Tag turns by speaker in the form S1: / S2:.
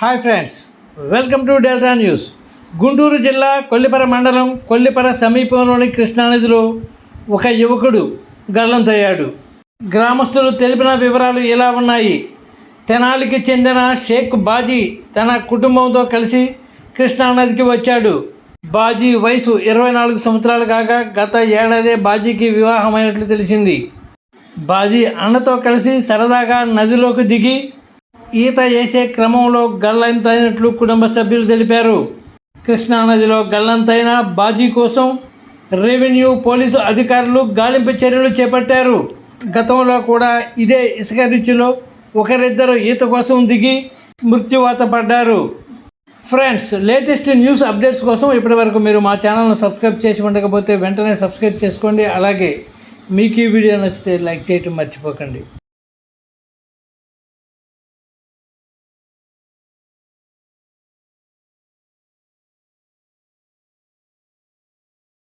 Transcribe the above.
S1: Hi friends welcome to Delta news. Guntur జిల్లా కొల్లిపర మండలం కొల్లిపర సమీపంలోని కృష్ణానదిలో ఒక యువకుడు గల్లంతయ్యాడు. గ్రామస్తులు తెలిపిన వివరాలు ఇలా ఉన్నాయి. తెనాలికి చెందిన షేక్ బాజీ తన కుటుంబంతో కలిసి కృష్ణానదికి వచ్చాడు. బాజీ వయసు ఇరవై నాలుగు సంవత్సరాలు కాగా గత ఏడాదే బాజీకి వివాహమైనట్లు తెలిసింది. బాజీ అన్నతో కలిసి సరదాగా నదిలోకి దిగి ఈత వేసే క్రమంలో గల్లంతైనట్లు కుటుంబ సభ్యులు తెలిపారు. కృష్ణానదిలో గల్లంతైన బాజీ కోసం రెవెన్యూ పోలీసు అధికారులు గాలింపు చర్యలు చేపట్టారు. గతంలో కూడా ఇదే ఇసుక రుచిలో ఒకరిద్దరు ఈత కోసం దిగి మృత్యువాత పడ్డారు. ఫ్రెండ్స్ లేటెస్ట్ న్యూస్ అప్డేట్స్ కోసం ఇప్పటివరకు మీరు మా ఛానల్ను సబ్స్క్రైబ్ చేసి ఉండకపోతే వెంటనే సబ్స్క్రైబ్ చేసుకోండి. అలాగే మీకు ఈ వీడియో నచ్చితే లైక్ చేయటం మర్చిపోకండి.